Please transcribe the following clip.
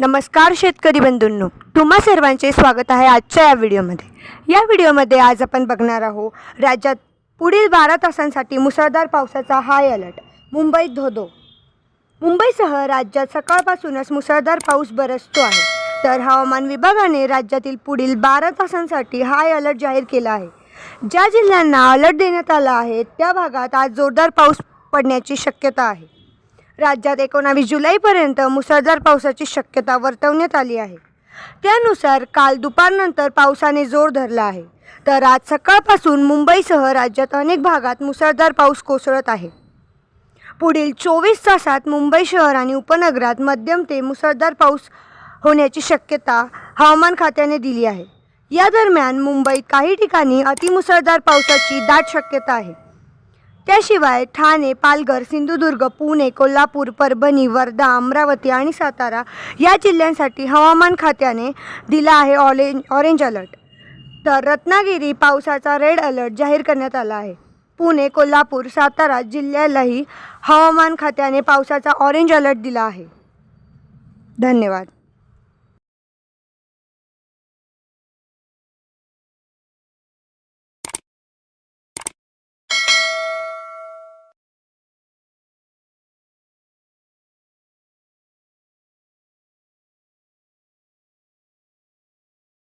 नमस्कार शेतकरी बंधूंनो. तुम्हा सर्वांचे स्वागत आहे आजच्या या व्हिडिओमध्ये. या व्हिडिओमध्ये आज आपण बघणार आहोत राज्यात पुढील बारा तासांसाठी मुसळधार पावसाचा हाय अलर्ट मुंबईत धोधो. मुंबईसह राज्यात सकाळपासूनच मुसळधार पाऊस बरसतो आहे. तर हवामान विभागाने राज्यातील पुढील बारा तासांसाठी हाय अलर्ट जाहीर केला आहे. ज्या जिल्ह्यांना अलर्ट देण्यात आला आहे त्या भागात आज जोरदार पाऊस पडण्याची शक्यता आहे. राज्यात एकोणावीस जुलैपर्यंत मुसळधार पावसाची शक्यता वर्तवण्यात आली आहे. त्यानुसार काल दुपारनंतर पावसाने जोर धरला आहे. तर आज सकाळपासून मुंबईसह राज्यात अनेक भागात मुसळधार पाऊस कोसळत आहे. पुढील चोवीस तासात मुंबई शहर आणि उपनगरात मध्यम ते मुसळधार पाऊस होण्याची शक्यता हवामान खात्याने दिली आहे. या दरम्यान मुंबईत काही ठिकाणी अतिमुसळधार पावसाची दाट शक्यता आहे. त्याशिवाय ठाणे पालघर सिंधुदुर्ग पुणे कोल्हापूर परभणी वर्धा अमरावती आणि सातारा या जिल्ह्यांसाठी हवामान खात्याने दिला आहे ऑरेंज ऑरेंज अलर्ट. तर रत्नागिरी पावसाचा रेड अलर्ट जाहीर करण्यात आला आहे. पुणे कोल्हापूर सातारा जिल्ह्यालाही हवामान खात्याने पावसाचा ऑरेंज अलर्ट दिला आहे. धन्यवाद.